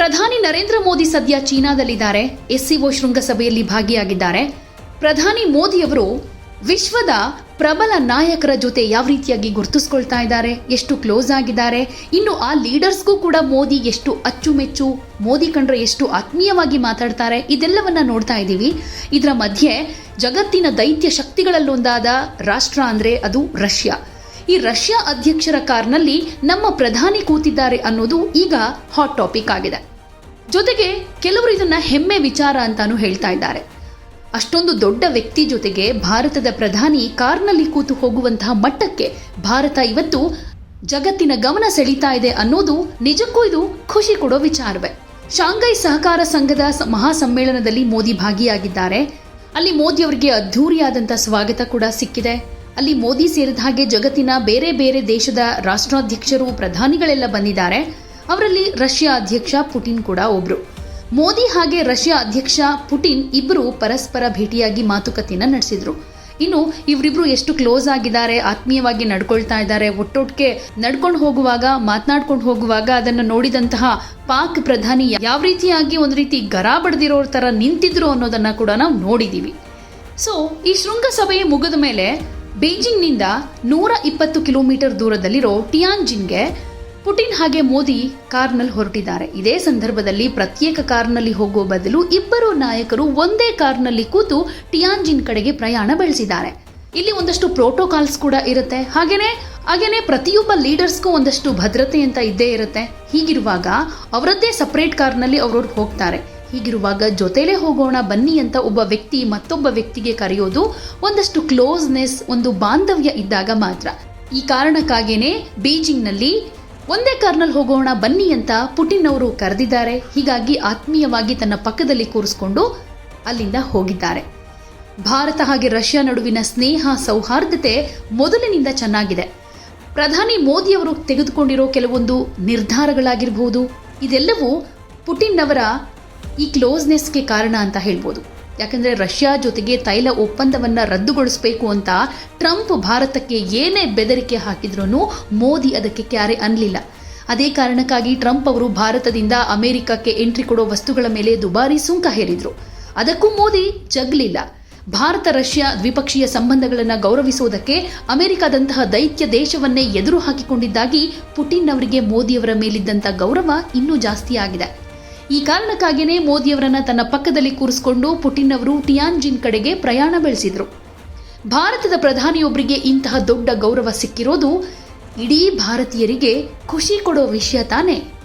ಪ್ರಧಾನಿ ನರೇಂದ್ರ ಮೋದಿ ಸದ್ಯ ಚೀನಾದಲ್ಲಿದ್ದಾರೆ. ಎಸ್ಸಿಒ ಶೃಂಗಸಭೆಯಲ್ಲಿ ಭಾಗಿಯಾಗಿದ್ದಾರೆ. ಪ್ರಧಾನಿ ಮೋದಿಯವರು ವಿಶ್ವದ ಪ್ರಬಲ ನಾಯಕರ ಜೊತೆ ಯಾವ ರೀತಿಯಾಗಿ ಗುರುತಿಸ್ಕೊಳ್ತಾ ಇದ್ದಾರೆ? ಎಷ್ಟು ಕ್ಲೋಸ್ ಆಗಿದ್ದಾರೆ? ಇನ್ನು ಆ ಲೀಡರ್ಸ್ಗೂ ಕೂಡ ಮೋದಿ ಎಷ್ಟು ಅಚ್ಚುಮೆಚ್ಚು, ಮೋದಿ ಕಂಡ್ರೆ ಎಷ್ಟು ಆತ್ಮೀಯವಾಗಿ ಮಾತಾಡ್ತಾರೆ? ಇದೆಲ್ಲವನ್ನ ನೋಡ್ತಾ ಇದ್ದೀವಿ. ಇದರ ಮಧ್ಯೆ ಜಗತ್ತಿನ ದೈತ್ಯ ಶಕ್ತಿಗಳಲ್ಲೊಂದಾದ ರಾಷ್ಟ್ರ ಅಂದ್ರೆ ಅದು ರಷ್ಯಾ. ಈ ರಷ್ಯಾ ಅಧ್ಯಕ್ಷರ ಕಾರ್ನಲ್ಲಿ ನಮ್ಮ ಪ್ರಧಾನಿ ಕೂತಿದ್ದಾರೆ ಅನ್ನೋದು ಈಗ ಹಾಟ್ ಟಾಪಿಕ್ ಆಗಿದೆ. ಜೊತೆಗೆ ಕೆಲವರು ಇದನ್ನ ಹೆಮ್ಮೆ ವಿಚಾರ ಅಂತಾನು ಹೇಳ್ತಾ ಇದ್ದಾರೆ. ಅಷ್ಟೊಂದು ದೊಡ್ಡ ವ್ಯಕ್ತಿ ಜೊತೆಗೆ ಭಾರತದ ಪ್ರಧಾನಿ ಕಾರ್ನಲ್ಲಿ ಕೂತು ಹೋಗುವಂತಹ ಮಟ್ಟಕ್ಕೆ ಭಾರತ ಇವತ್ತು ಜಗತ್ತಿನ ಗಮನ ಸೆಳೀತಾ ಇದೆ ಅನ್ನೋದು ನಿಜಕ್ಕೂ ಇದು ಖುಷಿ ಕೊಡೋ ವಿಚಾರವೇ. ಶಾಂಘೈ ಸಹಕಾರ ಸಂಘದ ಮಹಾಸಮ್ಮೇಳನದಲ್ಲಿ ಮೋದಿ ಭಾಗಿಯಾಗಿದ್ದಾರೆ. ಅಲ್ಲಿ ಮೋದಿ ಅವರಿಗೆ ಅದ್ಧೂರಿಯಾದಂಥ ಸ್ವಾಗತ ಕೂಡ ಸಿಕ್ಕಿದೆ. ಅಲ್ಲಿ ಮೋದಿ ಸೇರಿದ ಹಾಗೆ ಜಗತ್ತಿನ ಬೇರೆ ಬೇರೆ ದೇಶದ ರಾಷ್ಟ್ರಾಧ್ಯಕ್ಷರು, ಪ್ರಧಾನಿಗಳೆಲ್ಲ ಬಂದಿದ್ದಾರೆ. ಅವರಲ್ಲಿ ರಷ್ಯಾ ಅಧ್ಯಕ್ಷ ಪುಟಿನ್ ಕೂಡ ಒಬ್ರು. ಮೋದಿ ಹಾಗೆ ರಷ್ಯಾ ಅಧ್ಯಕ್ಷ ಪುಟಿನ್ ಇಬ್ಬರು ಪರಸ್ಪರ ಭೇಟಿಯಾಗಿ ಮಾತುಕತೆನ ನಡೆಸಿದ್ರು. ಇನ್ನು ಇವರಿಬ್ರು ಎಷ್ಟು ಕ್ಲೋಸ್ ಆಗಿದ್ದಾರೆ, ಆತ್ಮೀಯವಾಗಿ ನಡ್ಕೊಳ್ತಾ ಇದ್ದಾರೆ ಒಟ್ಟೊಟ್ಟಿಗೆ ನಡ್ಕೊಂಡು ಹೋಗುವಾಗ, ಮಾತನಾಡ್ಕೊಂಡು ಹೋಗುವಾಗ ಅದನ್ನು ನೋಡಿದಂತಹ ಪಾಕ್ ಪ್ರಧಾನಿ ಯಾವ ರೀತಿಯಾಗಿ ಒಂದು ರೀತಿ ಗರ ಬಡ್ದಿರೋ ತರ ನಿಂತಿದ್ರು ಅನ್ನೋದನ್ನ ಕೂಡ ನಾವು ನೋಡಿದೀವಿ. ಸೊ ಈ ಶೃಂಗಸಭೆಯ ಮುಗಿದ ಮೇಲೆ ಬೀಜಿಂಗ್ನಿಂದ ನೂರ ಇಪ್ಪತ್ತು ಕಿಲೋಮೀಟರ್ ದೂರದಲ್ಲಿರೋ ಟಿಯಾನ್ಜಿನ್ಗೆ ಪುಟಿನ್ ಹಾಗೆ ಮೋದಿ ಕಾರ್ನಲ್ಲಿ ಹೊರಟಿದ್ದಾರೆ. ಇದೇ ಸಂದರ್ಭದಲ್ಲಿ ಪ್ರತ್ಯೇಕ ಕಾರ್ನಲ್ಲಿ ಹೋಗುವ ಬದಲು ಇಬ್ಬರು ನಾಯಕರು ಒಂದೇ ಕಾರ್ನಲ್ಲಿ ಕೂತು ಟಿಯಾನ್ಜಿನ್ ಕಡೆಗೆ ಪ್ರಯಾಣ ಬೆಳೆಸಿದ್ದಾರೆ. ಇಲ್ಲಿ ಒಂದಷ್ಟು ಪ್ರೋಟೋಕಾಲ್ಸ್ ಕೂಡ ಇರುತ್ತೆ. ಹಾಗೇನೆ ಹಾಗೇನೆ ಪ್ರತಿಯೊಬ್ಬ ಲೀಡರ್ಸ್ಗೂ ಒಂದಷ್ಟು ಭದ್ರತೆ ಅಂತ ಇದ್ದೇ ಇರುತ್ತೆ. ಹೀಗಿರುವಾಗ ಅವರದ್ದೇ ಸಪ್ರೇಟ್ ಕಾರ್ನಲ್ಲಿ ಅವ್ರವ್ರು ಹೋಗ್ತಾರೆ. ಹೀಗಿರುವಾಗ ಜೊತೆಲೆ ಹೋಗೋಣ, ಬನ್ನಿ ಅಂತ ಒಬ್ಬ ವ್ಯಕ್ತಿ ಮತ್ತೊಬ್ಬ ವ್ಯಕ್ತಿಗೆ ಕರೆಯೋದು ಒಂದಷ್ಟು ಕ್ಲೋಸ್ನೆಸ್, ಒಂದು ಬಾಂಧವ್ಯ ಇದ್ದಾಗ ಮಾತ್ರ. ಈ ಕಾರಣಕ್ಕಾಗೇನೆ ಬೀಜಿಂಗ್ನಲ್ಲಿ ಒಂದೇ ಕಾರ್ನಲ್ಲಿ ಹೋಗೋಣ ಬನ್ನಿ ಅಂತ ಪುಟಿನ್ ಅವರು ಕರೆದಿದ್ದಾರೆ. ಹೀಗಾಗಿ ಆತ್ಮೀಯವಾಗಿ ತನ್ನ ಪಕ್ಕದಲ್ಲಿ ಕೂರಿಸ್ಕೊಂಡು ಅಲ್ಲಿಂದ ಹೋಗಿದ್ದಾರೆ. ಭಾರತ ಹಾಗೆ ರಷ್ಯಾ ನಡುವಿನ ಸ್ನೇಹ ಸೌಹಾರ್ದತೆ ಮೊದಲಿನಿಂದ ಚೆನ್ನಾಗಿದೆ. ಪ್ರಧಾನಿ ಮೋದಿ ಅವರು ತೆಗೆದುಕೊಂಡಿರೋ ಕೆಲವೊಂದು ನಿರ್ಧಾರಗಳಾಗಿರ್ಬೋದು. ಇದೆಲ್ಲವೂ ಪುಟಿನ್ ಅವರ ಈ ಕ್ಲೋಸ್ನೆಸ್ಗೆ ಕಾರಣ ಅಂತ ಹೇಳ್ಬೋದು. ಯಾಕಂದ್ರೆ ರಷ್ಯಾ ಜೊತೆಗೆ ತೈಲ ಒಪ್ಪಂದವನ್ನ ರದ್ದುಗೊಳಿಸಬೇಕು ಅಂತ ಟ್ರಂಪ್ ಭಾರತಕ್ಕೆ ಏನೇ ಬೆದರಿಕೆ ಹಾಕಿದ್ರೂ ಮೋದಿ ಅದಕ್ಕೆ ಕ್ಯಾರೆ ಅನ್ಲಿಲ್ಲ. ಅದೇ ಕಾರಣಕ್ಕಾಗಿ ಟ್ರಂಪ್ ಅವರು ಭಾರತದಿಂದ ಅಮೆರಿಕಕ್ಕೆ ಎಂಟ್ರಿ ಕೊಡೋ ವಸ್ತುಗಳ ಮೇಲೆ ದುಬಾರಿ ಸುಂಕ ಹೇರಿದ್ರು. ಅದಕ್ಕೂ ಮೋದಿ ಜಗ್ಲಿಲ್ಲ. ಭಾರತ ರಷ್ಯಾ ದ್ವಿಪಕ್ಷೀಯ ಸಂಬಂಧಗಳನ್ನು ಗೌರವಿಸುವುದಕ್ಕೆ ಅಮೆರಿಕದಂತಹ ದೈತ್ಯ ದೇಶವನ್ನೇ ಎದುರು ಹಾಕಿಕೊಂಡಿದ್ದಾಗಿ ಪುಟಿನ್ ಅವರಿಗೆ ಮೋದಿಯವರ ಮೇಲಿದ್ದಂಥ ಗೌರವ ಇನ್ನೂ ಜಾಸ್ತಿ ಆಗಿದೆ. ಈ ಕಾರಣಕ್ಕಾಗಿಯೇ ಮೋದಿಯವರನ್ನ ತನ್ನ ಪಕ್ಕದಲ್ಲಿ ಕೂರಿಸಿಕೊಂಡು ಪುಟಿನ್ ಅವರು ಟಿಯಾನ್ಜಿನ್ ಕಡೆಗೆ ಪ್ರಯಾಣ ಬೆಳೆಸಿದ್ರು. ಭಾರತದ ಪ್ರಧಾನಿಯೊಬ್ಬರಿಗೆ ಇಂತಹ ದೊಡ್ಡ ಗೌರವ ಸಿಕ್ಕಿರೋದು ಇಡೀ ಭಾರತೀಯರಿಗೆ ಖುಷಿ ಕೊಡೋ ವಿಷಯ ತಾನೇ.